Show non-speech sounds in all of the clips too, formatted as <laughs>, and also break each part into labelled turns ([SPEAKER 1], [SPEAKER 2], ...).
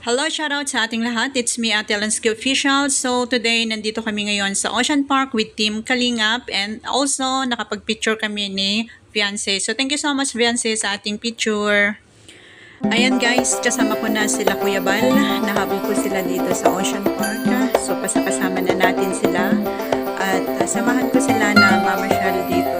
[SPEAKER 1] Hello, shout out sa ating lahat. It's me, Ate Lansky Official. So, today, nandito kami ngayon sa Ocean Park with Team Kalingap and also nakapag-picture kami ni Fiance. So, thank you so much, Fiance, sa ating picture. Ayan guys, kasama ko na sila Kuya Bal. Nahabol ko sila dito sa Ocean Park. So, pasakasama na natin sila. At uh, samahan ko sila na mamasyal dito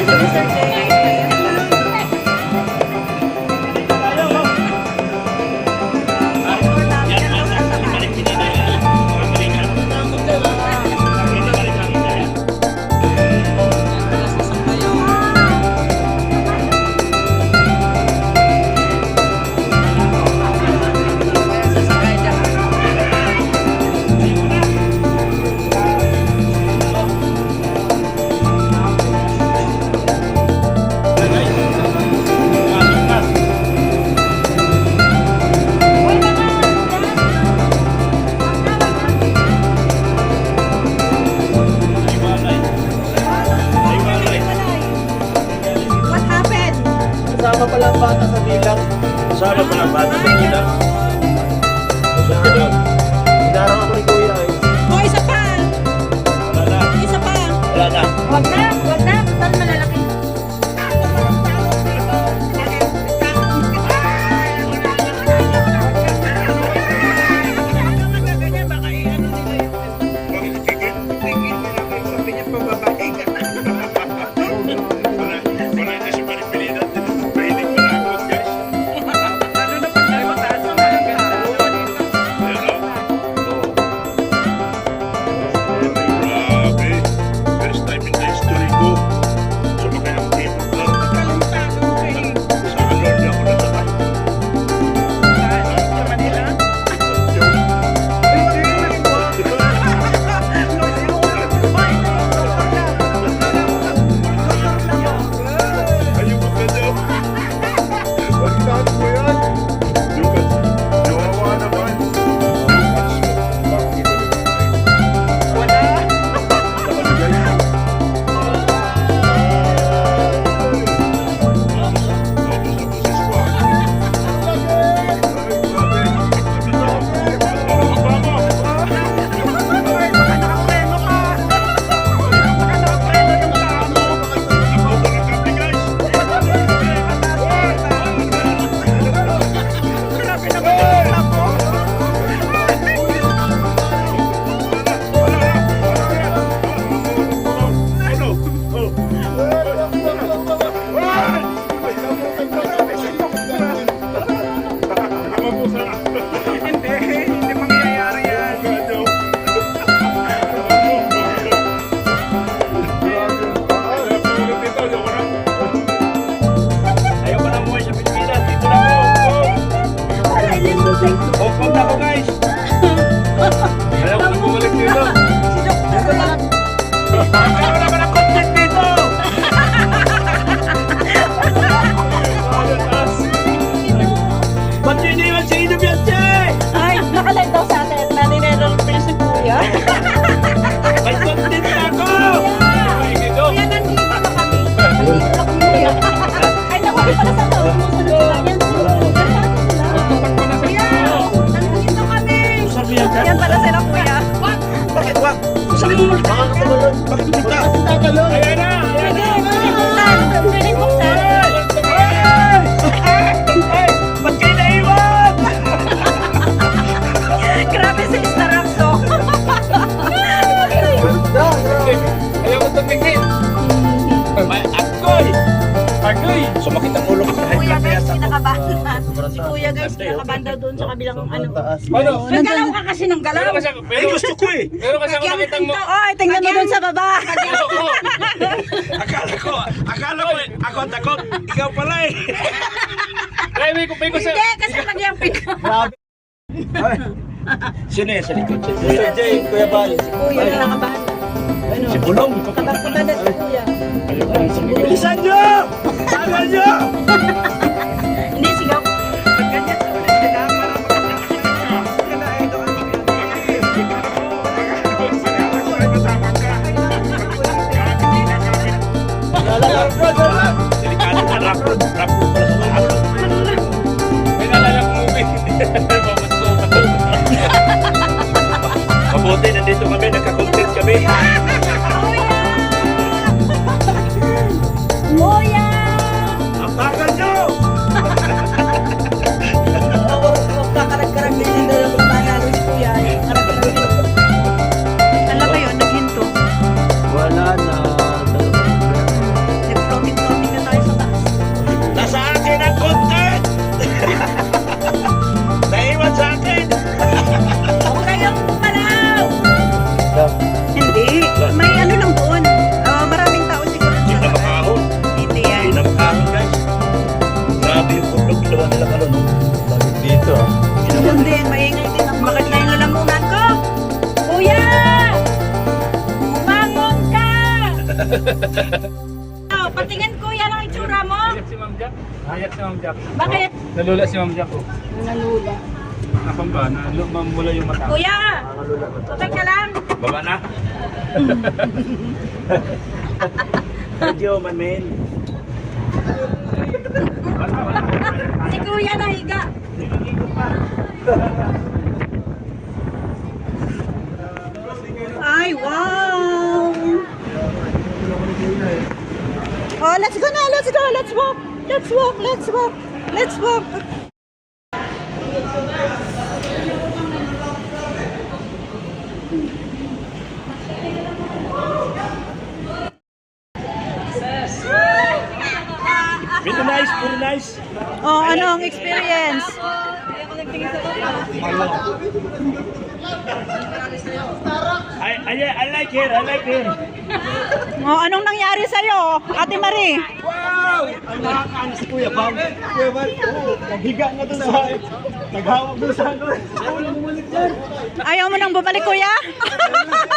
[SPEAKER 1] Happy Mother's Day! Bye. Oh,
[SPEAKER 2] punta ko guys. Ayaw ko bumalik dito. Si
[SPEAKER 3] Doktor.
[SPEAKER 2] Wala, wala,
[SPEAKER 4] Tatalon!
[SPEAKER 2] Ayan na!
[SPEAKER 3] Kuya daw doon sa kabilang ano.
[SPEAKER 2] Ano?
[SPEAKER 3] Nagalaw ka kasi ng galaw.
[SPEAKER 2] Pero kasi pero gusto ko eh. Pero kasi ako nakita mo.
[SPEAKER 3] Oy, tingnan mo doon sa baba.
[SPEAKER 2] Oo. akala ko, akala ko, ako takot. Ikaw pala eh. Ay, may may gusto.
[SPEAKER 3] Hindi, kasi nagyamping <laughs> ka.
[SPEAKER 4] Grabe.
[SPEAKER 2] Sino yan sa likod? Si
[SPEAKER 4] Kuya Jay, Kuya Bal.
[SPEAKER 3] Kuya, kinakabahan. Ano?
[SPEAKER 2] Si Bulong.
[SPEAKER 3] Oh, patingin kuya ng itsura mo.
[SPEAKER 5] si Ma'am Jack. Hayat si Ma'am Jack.
[SPEAKER 3] Bakit?
[SPEAKER 5] Nalula si Ma'am Jack. Oh.
[SPEAKER 3] Nalula.
[SPEAKER 5] Napamba, namula yung mata.
[SPEAKER 3] Kuya! Tutay ka lang.
[SPEAKER 2] Baba na. <laughs> Medyo, man, men.
[SPEAKER 3] Si kuya nahiga.
[SPEAKER 1] Ay, wow! Oh, let's go na, let's go, let's walk, let's walk, let's walk, let's walk.
[SPEAKER 2] Very nice, very nice.
[SPEAKER 1] Oh, anong experience?
[SPEAKER 2] I, I, I like her, I like her.
[SPEAKER 1] Oh, anong nangyari sa'yo, Ate Marie?
[SPEAKER 4] Wow! Ang nakakaano si Kuya Bal. Kuya Bal, oo. Naghiga nga doon sa... Naghawak doon sa ano. Na.
[SPEAKER 1] Ayaw mo nang bumalik, kuya? <laughs>